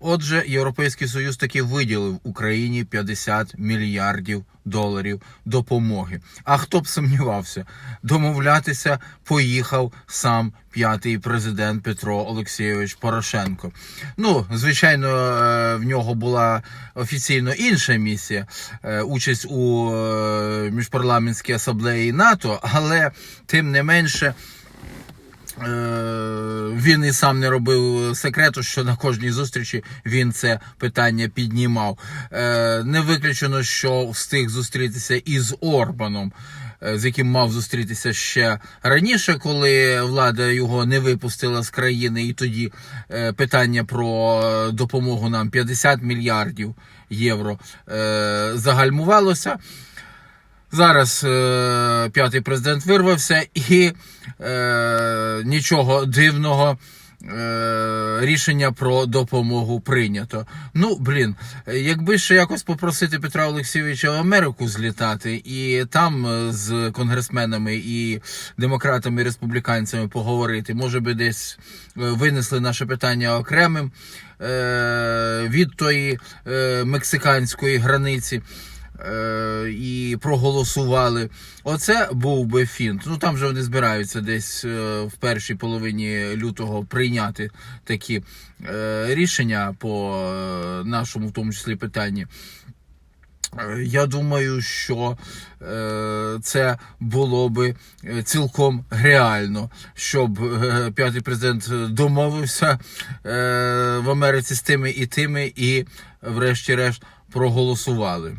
Отже, Європейський Союз таки виділив Україні 50 мільярдів доларів допомоги. А хто б сумнівався, домовлятися поїхав сам п'ятий президент Петро Олексійович Порошенко. Ну, звичайно, е, в нього була офіційно інша місія е, участь у е, міжпарламентській асамблеї НАТО, але тим не менше. Е, Він і сам не робив секрету, що на кожній зустрічі він це питання піднімав. Е, Не виключено, що встиг зустрітися із Орбаном, е, з яким мав зустрітися ще раніше, коли влада його не випустила з країни, і тоді е, питання про е, допомогу нам 50 мільярдів євро е, загальмувалося. Зараз е, п'ятий президент вирвався, і е, нічого дивного. е, Рішення про допомогу прийнято. Ну, блін, якби ще якось попросити Петра Олексійовича в Америку злітати і там е, з конгресменами і демократами, і республіканцями поговорити, може би десь е, винесли наше питання окремим від тої мексиканської границі і проголосували. Оце був би фінт. Ну там же вони збираються десь е, в першій половині лютого прийняти такі е, рішення по е, нашому, в тому числі, питанні. Е, Я думаю, що е, це було би е, цілком реально, щоб е, п'ятий президент домовився е, в Америці з тими і тими, і, врешті-решт, проголосували.